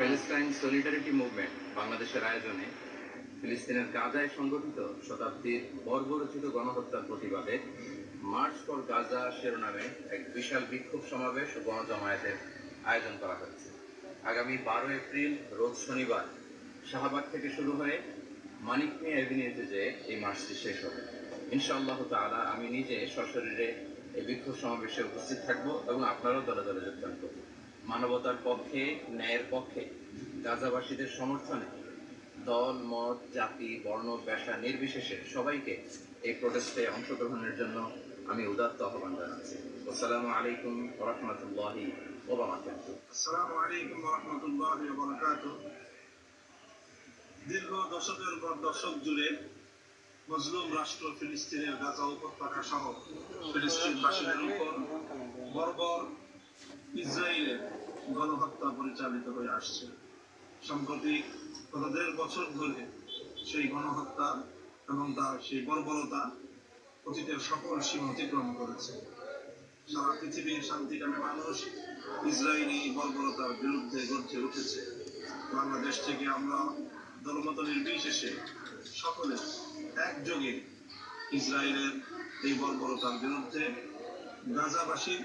Palestine solidarity movement বাংলাদেশের আয়োজনে ফিলিস্তিনের গাজায় সংগঠিত শতাব্দীর বর্বরচিত গণহত্যার প্রতিবাদে মার্চ ফর গাজা শিরোনামে এক বিশাল বিক্ষোভ সমাবেশ ও গণজমায়েতের আয়োজন করা হয়েছে। আগামী বারো এপ্রিল, রোজ শনিবার শাহবাগ থেকে শুরু হয়ে মানিক মিয়া এভিনিউতে যে এই মার্চটি শেষ হবে। ইনশাআল্লাহ তাআলা আমি নিজে সশরীরে এই বিক্ষোভ সমাবেশে উপস্থিত থাকব এবং আপনারাও দলে দলে যোগদান করবেন মানবতার পক্ষে, ন্যায়ের পক্ষে, গাজাবাসীদের সমর্থনে দল, মত, জাতি, বর্ণ, পেশা নির্বিশেষে সবাইকে এই প্রোটেস্টে অংশগ্রহণের জন্য আমি উদাত্ত আহ্বান জানাচ্ছি। আসসালামু আলাইকুম আলাইকুম রহমতুল্লাহ দীর্ঘ দশকের পর দশক জুড়ে মজলুম রাষ্ট্র ফিলিস্তিনের গাজা উপত্যকা সহ ফিলিস্তিনবাসীদের উপর বর্বর ইসরায়েলের গণহত্যা পরিচালিত হয়ে আসছে। সম্প্রতি গত দেড় বছর ধরে সেই গণহত্যা এবং তার সেই বর্বরতা অতীতের সকল সীমা অতিক্রম করেছে। সারা পৃথিবীর শান্তিকামী মানুষ ইসরায়েলি বর্বরতার বিরুদ্ধে গর্জে উঠেছে। বাংলাদেশ থেকে আমরা দলমত নির্বিশেষে সকলে একযোগে ইসরায়েলের এই বর্বরতার বিরুদ্ধে গাজাবাসীর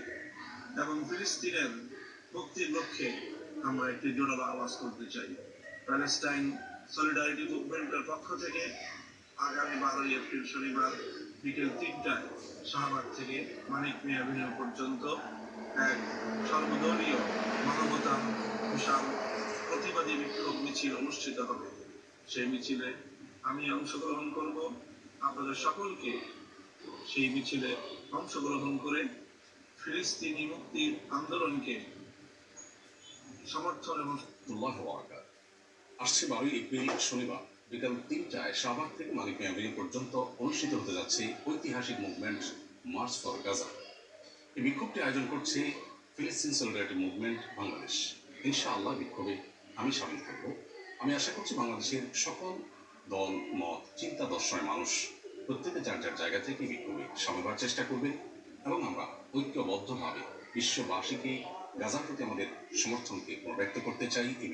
এবং ফিলিস্তিনের মুক্তির লক্ষ্যে আমরা একটি জোরালো আওয়াজ করতে চাই। প্যালেস্টাইন সলিডারিটি মুভমেন্টের পক্ষ থেকে আগামী বারোই এপ্রিল শনিবার বিকেল তিনটায় শাহবাগ থেকে মানিক মিয়া পর্যন্ত এক সর্বদলীয় মানবতা বিশাল প্রতিবাদী বিক্ষোভ মিছিল অনুষ্ঠিত হবে। সেই মিছিলে আমি অংশগ্রহণ করব। আপনাদের সকলকে সেই মিছিলে অংশগ্রহণ করে ফিলিস্তিনি মুক্তির আন্দোলনকে সমর্থন এবং আসছে বারোই এপ্রিল, শনিবার। বিকাল তিনটায় শাহবাগ থেকে মালিক অ্যাভিনিউ পর্যন্ত অনুষ্ঠিত হতে যাচ্ছে ঐতিহাসিক মুভমেন্ট মার্চ ফর গাজা এই বিক্ষোভটি আয়োজন করছে ফিলিস্তিন সলিডারিটি মুভমেন্ট বাংলাদেশ ইনশাআল্লাহ বিক্ষোভে আমি সামিল থাকব। আমি আশা করছি বাংলাদেশের সকল দল, মত, চিন্তা দর্শনের মানুষ প্রত্যেকে যার যার জায়গা থেকে বিক্ষোভে সামিল চেষ্টা করবে এবং আমরা ঐক্যবদ্ধভাবে বিশ্ববাসীকে গাজার প্রতি আমাদের সমর্থনকে ব্যক্ত করতে চাই এই